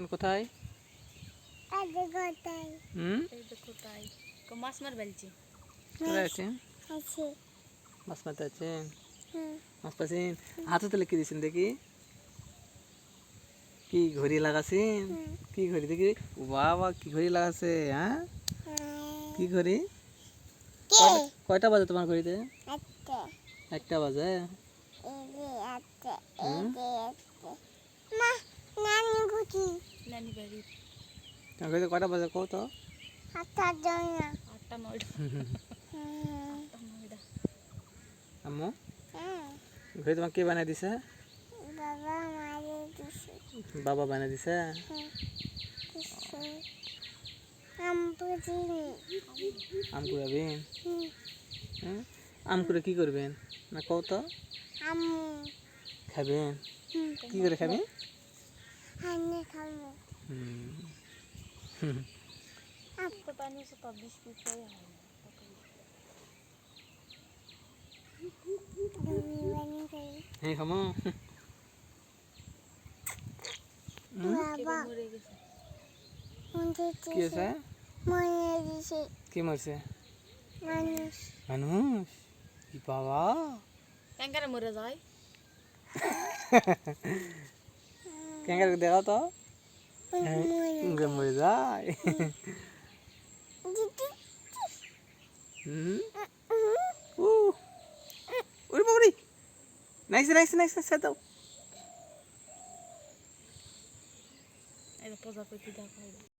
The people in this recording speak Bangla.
এখন কোথায় আগে গোটাই হুম এই দেখো তাই কো মাছ মার বেলছি কোথায় আছেন আছে মাছ মারতে আছেন হুম মাছ পাচ্ছেন হাতে তুলে কি দিয়েছেন দেখি কি ঘড়ি লাগাছেন হুম কি ঘড়ি দেখি বাবা কি ঘড়ি লাগাছে হ্যাঁ কি ঘড়ি কে কয়টা- কয়টা বাজে তোমার ঘড়িতে আতে একটা বাজে নানি বাড়ি তোমার ঘড়িতে কয়টা বাজে তো? জন্য আটটা নয়টা। হুম। আটটা নয়টা। আম্মু? ঘড়ি তোমাকে কে বানিয়ে দিছে? বাবা মারে দিছে। বাবা বানিয়ে দিছে? আম কুড়াবেন হুম। হ্যাঁ আম করে কি করবেন? না কও তো। আম খাবেন? কি করে খাবেন হুম তো পানি সে তো বিশ পিস হয় খামো। কি আছে কি মরছে? মানুষ। মানুষ কি বাবা। ক্যাঙ্গারে মরে যায়। ক্যাঙ্গার দেখাও তো। Gamay dai. Uri babri. Nice, nice, nice, nice, dau. Ai, não posso dar para te dar